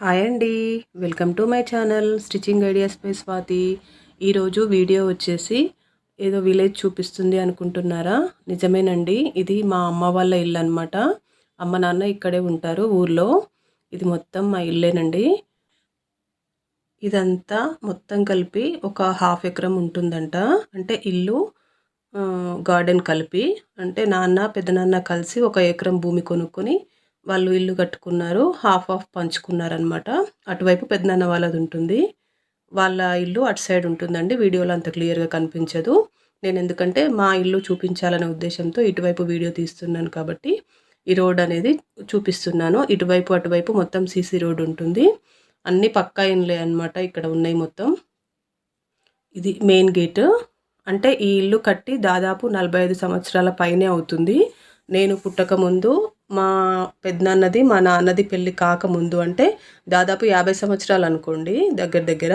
Hi అండి. Welcome to my channel stitching ideas by Swathi. ఈరోజు video వచ్చేసి ఏదో విలేజ్ చూపిస్తుంది అనుకుంటున్నారా? నిజమేనండి. ఇది మా అమ్మ వాళ్ళ ఇల్లు అనమాట అమ్మ నాన్న ఇక్కడే ఉంటారు ఊర్లో. ఇది మొత్తం మా ఇల్లేనండి. ఇదంతా మొత్తం కలిపి ఒక హాఫ్ ఎకరం ఉంటుందంట. అంటే ఇల్లు గార్డెన్ కలిపి. అంటే నాన్న పెద్దనాన్న కలిసి ఒక ఎకరం భూమి కొనుక్కొని వాళ్ళు ఇల్లు కట్టుకున్నారు హాఫ్ ఆఫ్ పంచుకున్నారనమాట అటువైపు పెద్దనాన్న వాళ్ళది ఉంటుంది. వాళ్ళ ఇల్లు అటు సైడ్ ఉంటుందండి. వీడియోలో అంత క్లియర్గా కనిపించదు. నేను ఎందుకంటే మా ఇల్లు చూపించాలనే ఉద్దేశంతో ఇటువైపు వీడియో తీస్తున్నాను కాబట్టి ఈ రోడ్ అనేది చూపిస్తున్నాను. ఇటువైపు అటువైపు మొత్తం సీసీ రోడ్ ఉంటుంది. అన్నీ పక్కా ఇండ్లే అనమాట ఇక్కడ ఉన్నాయి మొత్తం. ఇది మెయిన్ గేట్. అంటే ఈ ఇల్లు కట్టి దాదాపు నలభై ఐదు సంవత్సరాల పైనే అవుతుంది. నేను పుట్టక ముందు మా పెద్దనాన్నది మా నాన్నది పెళ్ళి కాకముందు అంటే దాదాపు యాభై సంవత్సరాలు అనుకోండి దగ్గర దగ్గర.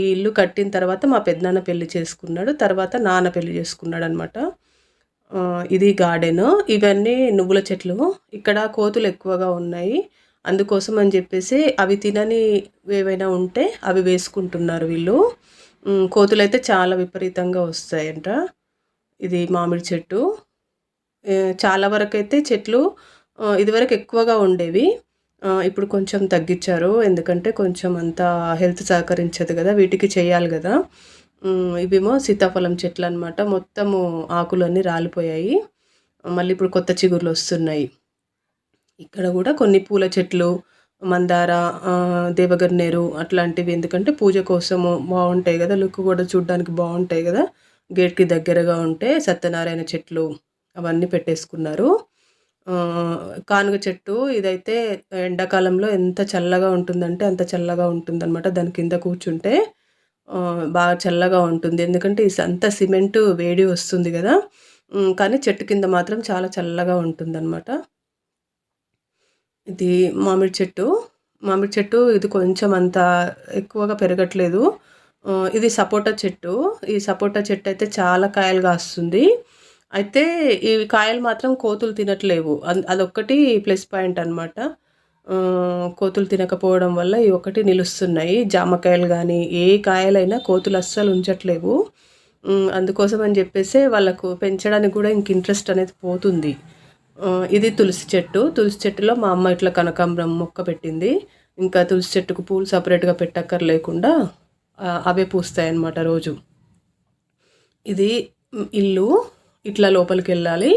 ఈ ఇల్లు కట్టిన తర్వాత మా పెద్దనాన్న పెళ్ళి చేసుకున్నాడు తర్వాత నాన్న పెళ్ళి చేసుకున్నాడు అనమాట ఇది గార్డెన్. ఇవన్నీ నువ్వుల చెట్లు. ఇక్కడ కోతులు ఎక్కువగా ఉన్నాయి. అందుకోసం అని చెప్పేసి అవి తినని ఏవైనా ఉంటే అవి వేసుకుంటున్నారు వీళ్ళు. కోతులు అయితే చాలా విపరీతంగా వస్తాయంట. ఇది మామిడి చెట్టు. చాలా వరకు అయితే చెట్లు ఇదివరకు ఎక్కువగా ఉండేవి. ఇప్పుడు కొంచెం తగ్గించారు. ఎందుకంటే కొంచెం అంత హెల్త్ సహకరించదు కదా వీటికి చేయాలి కదా. ఇవేమో సీతాఫలం చెట్లు అనమాట మొత్తము ఆకులు అన్నీ రాలిపోయాయి. మళ్ళీ ఇప్పుడు కొత్త చిగుర్లు వస్తున్నాయి. ఇక్కడ కూడా కొన్ని పూల చెట్లు మందార దేవగన్నేరు అట్లాంటివి. ఎందుకంటే పూజ కోసము బాగుంటాయి కదా లుక్ కూడా చూడడానికి బాగుంటాయి కదా. గేట్కి దగ్గరగా ఉంటే సత్యనారాయణ చెట్లు అవన్నీ పెట్టేసుకున్నారు. కానుగ చెట్టు ఇదైతే ఎండాకాలంలో ఎంత చల్లగా ఉంటుందంటే అంత చల్లగా ఉంటుందన్నమాట దాని కింద కూర్చుంటే. బాగా చల్లగా ఉంటుంది. ఎందుకంటే అంత సిమెంట్ వేడి వస్తుంది కదా. కానీ చెట్టు కింద మాత్రం చాలా చల్లగా ఉంటుందన్నమాట. ఇది మామిడి చెట్టు. మామిడి చెట్టు ఇది కొంచెం అంత ఎక్కువగా పెరగట్లేదు. ఇది సపోటా చెట్టు. ఈ సపోటా చెట్టు అయితే చాలా కాయలు కాస్తుంది అయితే ఈ కాయలు మాత్రం కోతులు తినట్లేవు. అదొక్కటి ప్లస్ పాయింట్ అనమాట కోతులు తినకపోవడం వల్ల ఇవి ఒకటి నిలుస్తున్నాయి. జామకాయలు కానీ ఏ కాయలైనా కోతులు అస్సలు ఉంచట్లేవు. అందుకోసం అని చెప్పేసి వాళ్ళకు పెంచడానికి కూడా ఇంక ఇంట్రెస్ట్ అనేది పోతుంది. ఇది తులసి చెట్టు. తులసి చెట్టులో మా అమ్మ ఇట్లా కనకాంబరం మొక్క పెట్టింది. ఇంకా తులసి చెట్టుకు పూలు సపరేట్గా పెట్టక్కర్ లేకుండా అవే పూస్తాయి అన్నమాట రోజు. ఇది ఇల్లు. ఇట్లా లోపలికి వెళ్ళాలి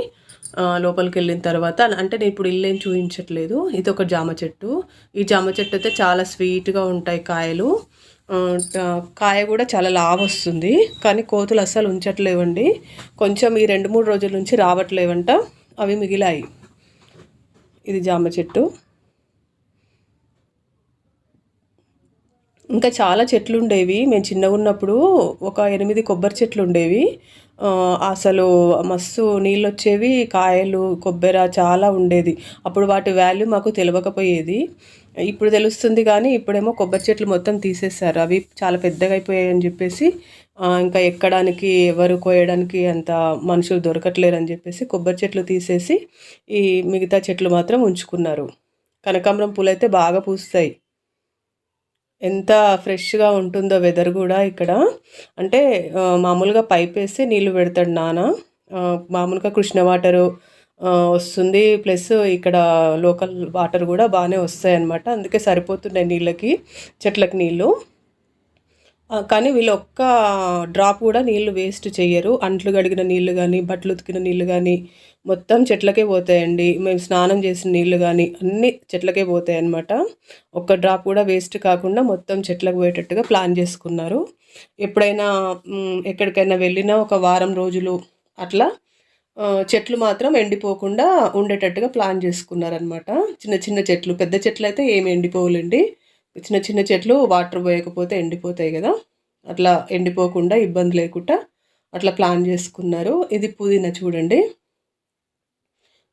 లోపలికి వెళ్ళిన తర్వాత అంటే నేను ఇప్పుడు ఇల్లు ఏం చూపించట్లేదు ఇది ఒక జామ చెట్టు. ఈ జామ చెట్టు అయితే చాలా స్వీట్గా ఉంటాయి కాయలు. కాయ కూడా చాలా లాభ వస్తుంది కానీ కోతులు అస్సలు ఉంచట్లేవండి. కొంచెం ఈ రెండు మూడు రోజుల నుంచి రావట్లేవంట. అవి మిగిలాయి. ఇది జామ చెట్టు. ఇంకా చాలా చెట్లు ఉండేవి మేము చిన్నగా ఉన్నప్పుడు ఒక ఎనిమిది కొబ్బరి చెట్లు ఉండేవి అసలు మస్తు నీళ్ళు వచ్చేవి కాయలు కొబ్బరి చాలా ఉండేది. అప్పుడు వాటి వాల్యూ మాకు తెలియకపోయేది ఇప్పుడు తెలుస్తుంది కానీ ఇప్పుడేమో కొబ్బరి చెట్లు మొత్తం తీసేసారు అవి చాలా పెద్దగా అయిపోయాయి అని చెప్పేసి ఇంకా ఎక్కడానికి ఎవరు కోయడానికి అంత మనుషులు దొరకట్లేరు అని చెప్పేసి కొబ్బరి చెట్లు తీసేసి ఈ మిగతా చెట్లు మాత్రం ఉంచుకున్నారు. కనకాంబరం పూలు అయితే బాగా పూస్తాయి. ఎంత ఫ్రెష్గా ఉంటుందో వెదర్ కూడా ఇక్కడ. అంటే మామూలుగా పైప్ వేసి నీళ్ళు పెడతాడు నాన్న. మామూలుగా కృష్ణ వాటరు వస్తుంది. ప్లస్ ఇక్కడ లోకల్ వాటర్ కూడా బాగానే వస్తాయి అన్నమాట అందుకే సరిపోతున్నాయి నీళ్ళకి చెట్లకు నీళ్ళు. కానీ వీళ్ళు ఒక్క డ్రాప్ కూడా నీళ్ళు వేస్ట్ చేయరు అంట్లు గడిగిన నీళ్ళు కానీ బట్టలు ఉతికిన నీళ్ళు కానీ మొత్తం చెట్లకే పోతాయండి. మేము స్నానం చేసిన నీళ్ళు కానీ అన్నీ చెట్లకే పోతాయి అన్నమాట ఒక్క డ్రాప్ కూడా వేస్ట్ కాకుండా మొత్తం చెట్లకు పోయేటట్టుగా ప్లాన్ చేసుకున్నారు. ఎప్పుడైనా ఎక్కడికైనా వెళ్ళినా ఒక వారం రోజులు అట్లా చెట్లు మాత్రం ఎండిపోకుండా ఉండేటట్టుగా ప్లాన్ చేసుకున్నారనమాట చిన్న చిన్న చెట్లు పెద్ద చెట్లు అయితే ఏమి ఎండిపోవులండి. చిన్న చిన్న చెట్లు వాటర్ పోయకపోతే ఎండిపోతాయి కదా. అట్లా ఎండిపోకుండా ఇబ్బంది లేకుండా అట్లా ప్లాన్ చేసుకున్నారు. ఇది పుదీనా చూడండి.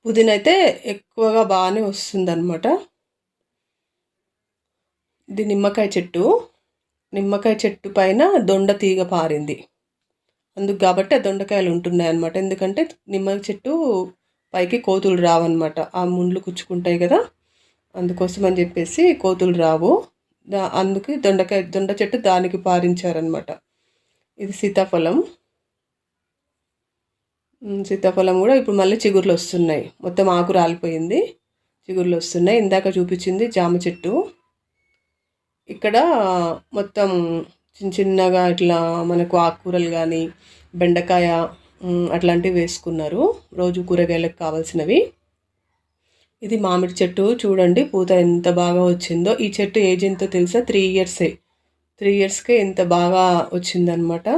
పుదీనా అయితే ఎక్కువగా బాగానే వస్తుందన్నమాట. ఇది నిమ్మకాయ చెట్టు. నిమ్మకాయ చెట్టు పైన దొండ తీగ పారింది. అందుకు కాబట్టి ఆ దొండకాయలు ఉంటున్నాయి అనమాట ఎందుకంటే నిమ్మకాయ చెట్టు పైకి కోతులు రావన్నమాట. ఆ ముండ్లు కుచ్చుకుంటాయి కదా. అందుకోసం అని చెప్పేసి కోతులు రావు. దా అందుకు దొండకాయ దొండ చెట్టు దానికి పారించారనమాట ఇది సీతాఫలం. సీతాఫలం కూడా ఇప్పుడు మళ్ళీ చిగుర్లు వస్తున్నాయి. మొత్తం ఆకు రాలిపోయింది. చిగుర్లు వస్తున్నాయి. ఇందాక చూపించింది జామ చెట్టు. ఇక్కడ మొత్తం చిన్న చిన్నగా ఇట్లా మనకు ఆకుకూరలు కానీ బెండకాయ అట్లాంటివి వేసుకున్నారు. రోజు కూరగాయలకు కావాల్సినవి. ఇది మామిడి చెట్టు. చూడండి పూత ఎంత బాగా వచ్చిందో. ఈ చెట్టు ఏజ్ ఎంతో తెలుసా? త్రీ ఇయర్సే త్రీ ఇయర్స్కే ఎంత బాగా వచ్చిందనమాట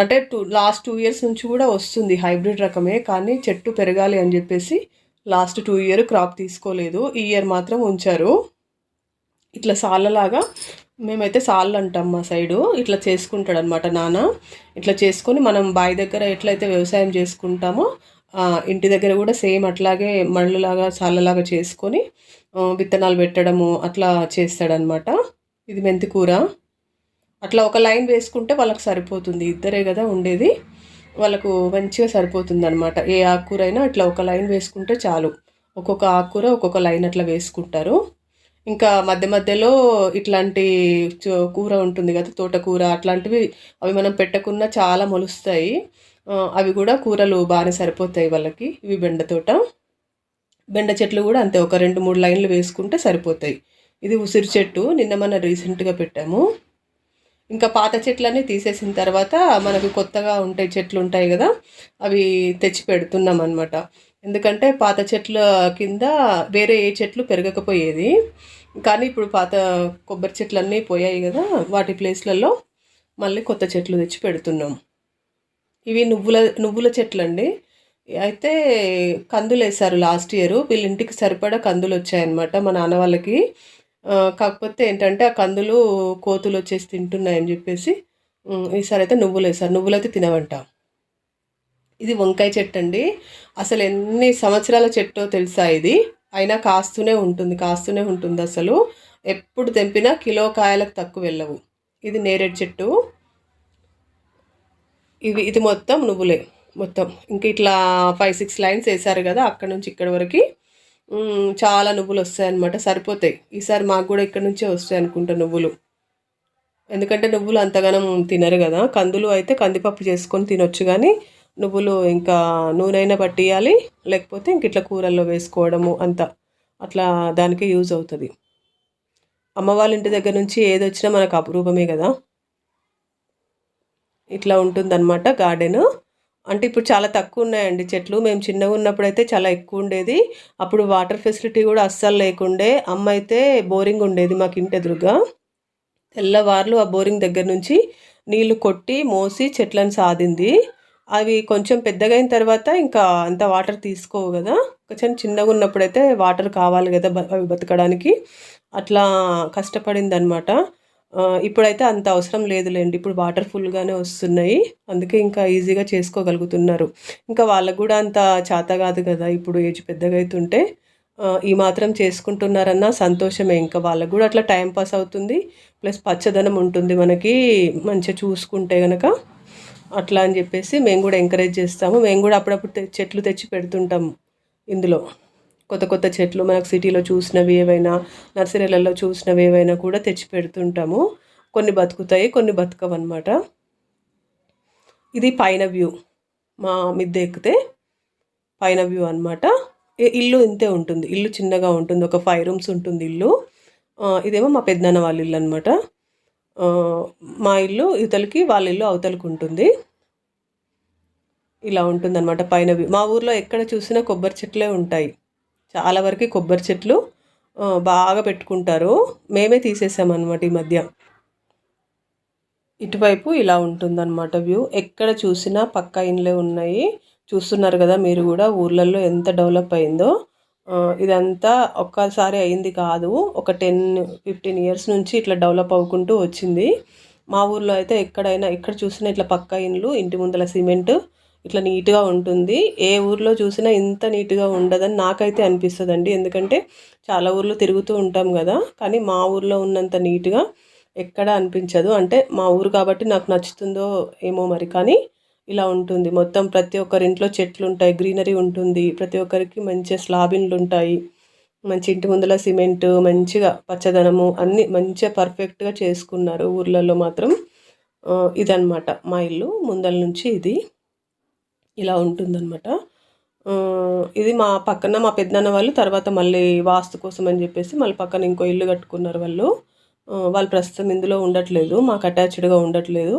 అంటే టూ లాస్ట్ టూ ఇయర్స్ నుంచి కూడా వస్తుంది హైబ్రిడ్ రకమే కానీ చెట్టు పెరగాలి అని చెప్పేసి లాస్ట్ టూ ఇయర్ క్రాప్ తీసుకోలేదు. ఈ ఇయర్ మాత్రం ఉంచారు. ఇట్లా సాలలాగా మేమైతే సాళ్ళు అంటాం మా సైడు. ఇట్లా చేసుకుంటాడు అనమాట నాన్న. ఇట్లా చేసుకొని మనం బావి దగ్గర ఎట్లయితే వ్యవసాయం చేసుకుంటామో ఇంటి దగ్గర కూడా సేమ్ అట్లాగే మళ్ళలాగా సాళ్ళలాగా చేసుకొని విత్తనాలు పెట్టడము అట్లా చేస్తాడనమాట ఇది మెంతి కూర. అట్లా ఒక లైన్ వేసుకుంటే వాళ్ళకి సరిపోతుంది. ఇద్దరే కదా ఉండేది. వాళ్ళకు మంచిగా సరిపోతుంది అనమాట ఏ ఆకుకూర అయినా అట్లా ఒక లైన్ వేసుకుంటే చాలు. ఒక్కొక్క ఆకుకూర ఒక్కొక్క లైన్ అట్లా వేసుకుంటారు. ఇంకా మధ్య మధ్యలో ఇట్లాంటి కూర ఉంటుంది కదా తోటకూర అట్లాంటివి అవి మనం పెట్టకున్నా చాలా మొలుస్తాయి. అవి కూడా కూరలు బాగానే సరిపోతాయి వాళ్ళకి ఇవి బెండ తోట. బెండ చెట్లు కూడా అంతే ఒక రెండు మూడు లైన్లు వేసుకుంటే సరిపోతాయి. ఇది ఉసిరి చెట్టు నిన్న మన రీసెంట్గా పెట్టాము. ఇంకా పాత చెట్లన్నీ తీసేసిన తర్వాత మనకు కొత్తగా ఉంటాయి చెట్లు ఉంటాయి కదా అవి తెచ్చి పెడుతున్నాం అనమాట ఎందుకంటే పాత చెట్ల కింద వేరే ఏ చెట్లు పెరగకపోయేది. కానీ ఇప్పుడు పాత కొబ్బరి చెట్లు అన్నీ పోయాయి కదా వాటి ప్లేస్లలో మళ్ళీ కొత్త చెట్లు తెచ్చి పెడుతున్నాం. ఇవి నువ్వుల నువ్వుల చెట్లు అండి అయితే కందులు వేశారు లాస్ట్ ఇయర్. వీళ్ళ ఇంటికి సరిపడా కందులు వచ్చాయన్నమాట మా నాన్న వాళ్ళకి. కాకపోతే ఏంటంటే ఆ కందులు కోతులు వచ్చేసి తింటున్నాయని చెప్పేసి ఈసారి అయితే నువ్వులు వేసారు నువ్వులైతే తినవంటాం. ఇది వంకాయ చెట్టు అండి అసలు ఎన్ని సంవత్సరాల చెట్టో తెలుసా ఇది? అయినా కాస్తూనే ఉంటుంది కాస్తూనే ఉంటుంది అసలు. ఎప్పుడు తెంపినా కిలో కాయలకు తక్కువ వెళ్ళవు. ఇది నేరేడు చెట్టు. ఇవి ఇది మొత్తం నువ్వులే మొత్తం. ఇంక ఇట్లా ఫైవ్ సిక్స్ లైన్స్ వేసారు కదా అక్కడ నుంచి ఇక్కడ వరకు. చాలా నువ్వులు వస్తాయన్నమాట సరిపోతాయి. ఈసారి మాకు కూడా ఇక్కడ నుంచే వస్తాయి అనుకుంటా నువ్వులు. ఎందుకంటే నువ్వులు అంతగానం తినరు కదా. కందులు అయితే కందిపప్పు చేసుకొని తినొచ్చు కానీ నువ్వులు ఇంకా నూనె పట్టియాలి లేకపోతే ఇంక ఇట్లా కూరల్లో వేసుకోవడము అంత. అట్లా దానికి యూజ్ అవుతుంది. అమ్మ వాళ్ళ ఇంటి దగ్గర నుంచి ఏది వచ్చినా మనకు అపురూపమే కదా. ఇట్లా ఉంటుందన్నమాట గార్డెను. అంటే ఇప్పుడు చాలా తక్కువ ఉన్నాయండి చెట్లు. మేము చిన్నగా ఉన్నప్పుడు అయితే చాలా ఎక్కువ ఉండేది. అప్పుడు వాటర్ ఫెసిలిటీ కూడా అస్సలు లేకుండే. అమ్మ అయితే బోరింగ్ ఉండేది మాకు ఇంటి ఎదురుగా. తెల్లవార్లు ఆ బోరింగ్ దగ్గర నుంచి నీళ్ళు కొట్టి మోసి చెట్లను సాదింది అవి కొంచెం పెద్దగా అయిన తర్వాత ఇంకా అంత వాటర్ తీసుకోవు కదా. కొంచెం చిన్నగా ఉన్నప్పుడైతే వాటర్ కావాలి కదా అవి బతకడానికి. అట్లా కష్టపడింది అనమాట ఇప్పుడైతే అంత అవసరం లేదులేండి. ఇప్పుడు వాటర్ ఫుల్గానే వస్తున్నాయి. అందుకే ఇంకా ఈజీగా చేసుకోగలుగుతున్నారు. ఇంకా వాళ్ళకు కూడా అంత చేత కాదు కదా ఇప్పుడు ఏజ్ పెద్దగా అవుతుంటే ఈ మాత్రం చేసుకుంటున్నారన్న సంతోషమే. ఇంకా వాళ్ళకు కూడా అట్లా టైం పాస్ అవుతుంది. ప్లస్ పచ్చదనం ఉంటుంది మనకి. మంచిగా చూసుకుంటే కనుక అట్లా అని చెప్పేసి మేము కూడా ఎంకరేజ్ చేస్తాము. మేము కూడా అప్పుడప్పుడు చెట్లు తెచ్చి పెడుతుంటాము ఇందులో. కొత్త కొత్త చెట్లు మనకు సిటీలో చూసినవి ఏవైనా నర్సరీలలో చూసినవి ఏవైనా కూడా తెచ్చి పెడుతుంటాము. కొన్ని బతుకుతాయి కొన్ని బతకవన్నమాట. ఇది పైన వ్యూ మా మిద్దె ఎక్కితే పైన వ్యూ అనమాట ఇల్లు ఇంతే ఉంటుంది. ఇల్లు చిన్నగా ఉంటుంది. ఒక ఫైవ్ రూమ్స్ ఉంటుంది ఇల్లు. ఇదేమో మా పెద్దనాన్న వాళ్ళ ఇల్లు అనమాట మా ఇల్లు ఇవతలకి వాళ్ళ ఇల్లు అవతలకి ఉంటుంది. ఇలా ఉంటుందన్నమాట పైన మా ఊర్లో ఎక్కడ చూసినా కొబ్బరి చెట్లే ఉంటాయి. చాలా వరకు కొబ్బరి చెట్లు బాగా పెట్టుకుంటారు. మేమే తీసేసామన్నమాట ఈ మధ్య. ఇటువైపు ఇలా ఉంటుందన్నమాట వ్యూ. ఎక్కడ చూసినా పక్క ఇండ్లే ఉన్నాయి. చూస్తున్నారు కదా మీరు కూడా ఊర్లలో ఎంత డెవలప్ అయిందో. ఇదంతా ఒక్కసారి అయింది కాదు. ఒక టెన్ ఫిఫ్టీన్ ఇయర్స్ నుంచి ఇట్లా డెవలప్ అవ్వుకుంటూ వచ్చింది. మా ఊర్లో అయితే ఎక్కడైనా ఎక్కడ చూసినా ఇట్లా పక్క ఇండ్లు ఇంటి ముందల సిమెంట్ ఇట్లా నీట్గా ఉంటుంది. ఏ ఊర్లో చూసినా ఇంత నీట్గా ఉండదని నాకైతే అనిపిస్తుందండి. ఎందుకంటే చాలా ఊర్లు తిరుగుతూ ఉంటాం కదా. కానీ మా ఊర్లో ఉన్నంత నీట్గా ఎక్కడ అనిపించదు. అంటే మా ఊరు కాబట్టి నాకు నచ్చుతుందో ఏమో మరి. కానీ ఇలా ఉంటుంది. మొత్తం ప్రతి ఒక్కరి ఇంట్లో చెట్లు ఉంటాయి గ్రీనరీ ఉంటుంది. ప్రతి ఒక్కరికి మంచి స్లాబిన్లు ఉంటాయి మంచి ఇంటి ముందల సిమెంట్ మంచిగా పచ్చదనము అన్నీ మంచిగా పర్ఫెక్ట్గా చేసుకున్నారు ఊర్లలో మాత్రం. ఇదనమాట ఇదన్నమాట మా ఇల్లు. ముందల నుంచి ఇది ఇలా ఉంటుందన్నమాట. ఇది మా పక్కన మా పెద్దన్న వాళ్ళు తర్వాత మళ్ళీ వాస్తు కోసం అని చెప్పేసి మళ్ళీ పక్కన ఇంకో ఇల్లు కట్టుకున్నారు వాళ్ళు. వాళ్ళు ప్రస్తుతం ఇందులో ఉండట్లేదు మాకు అటాచ్డ్గా ఉండట్లేదు.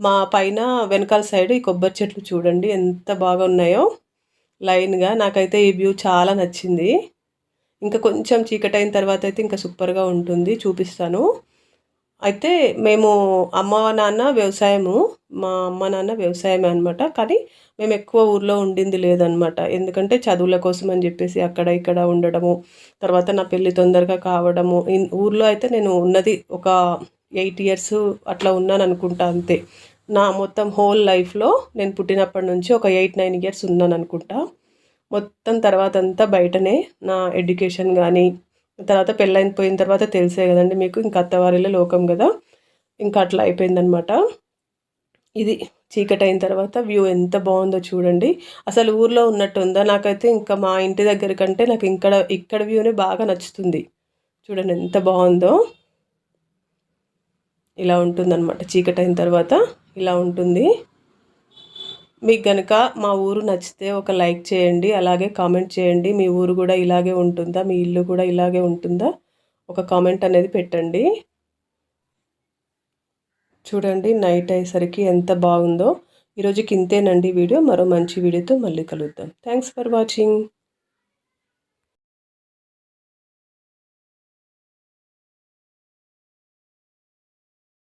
మా పైన వెనకాల సైడ్ ఈ కొబ్బరి చెట్లు చూడండి ఎంత బాగా ఉన్నాయో లైన్గా నాకైతే ఈ వ్యూ చాలా నచ్చింది. ఇంకా కొంచెం చీకటి అయిన తర్వాత అయితే ఇంకా సూపర్గా ఉంటుంది చూపిస్తాను. అయితే మేము అమ్మ నాన్న వ్యవసాయము మా అమ్మ నాన్న వ్యవసాయమే అనమాట కానీ మేము ఎక్కువ ఊర్లో ఉండింది లేదనమాట ఎందుకంటే చదువుల కోసం అని చెప్పేసి అక్కడ ఇక్కడ ఉండడము తర్వాత నా పెళ్ళి తొందరగా కావడము ఇన్- ఊర్లో అయితే నేను ఉన్నది ఒక ఎయిట్ ఇయర్స్ అట్లా ఉన్నాను అనుకుంటా అంతే. నా మొత్తం హోల్ లైఫ్లో నేను పుట్టినప్పటి నుంచి ఒక ఎయిట్ నైన్ ఇయర్స్ ఉన్నాను అనుకుంటా మొత్తం తర్వాత అంతా బయటనే నా ఎడ్యుకేషన్ కానీ తర్వాత పెళ్ళైన పోయిన తర్వాత తెలిసే కదండి మీకు ఇంకా అత్తవారిలో లోకం కదా. ఇంకా అట్లా అయిపోయిందనమాట. ఇది చీకటి అయిన తర్వాత వ్యూ ఎంత బాగుందో చూడండి. అసలు ఊర్లో ఉన్నట్టు ఉందా నాకైతే ఇంకా మా ఇంటి దగ్గర కంటే నాకు ఇక్కడ ఇక్కడ వ్యూనే బాగా నచ్చుతుంది. చూడండి ఎంత బాగుందో. ఇలా ఉంటుందన్నమాట. చీకటి అయిన తర్వాత ఇలా ఉంటుంది. మీకు కనుక మా ఊరు నచ్చితే ఒక లైక్ చేయండి అలాగే కామెంట్ చేయండి. మీ ఊరు కూడా ఇలాగే ఉంటుందా? మీ ఇల్లు కూడా ఇలాగే ఉంటుందా? ఒక కామెంట్ అనేది పెట్టండి. చూడండి నైట్ అయ్యేసరికి ఎంత బాగుందో. ఈరోజుకి ఇంతేనండి వీడియో. మరో మంచి వీడియోతో మళ్ళీ కలుద్దాం. Thanks for watching.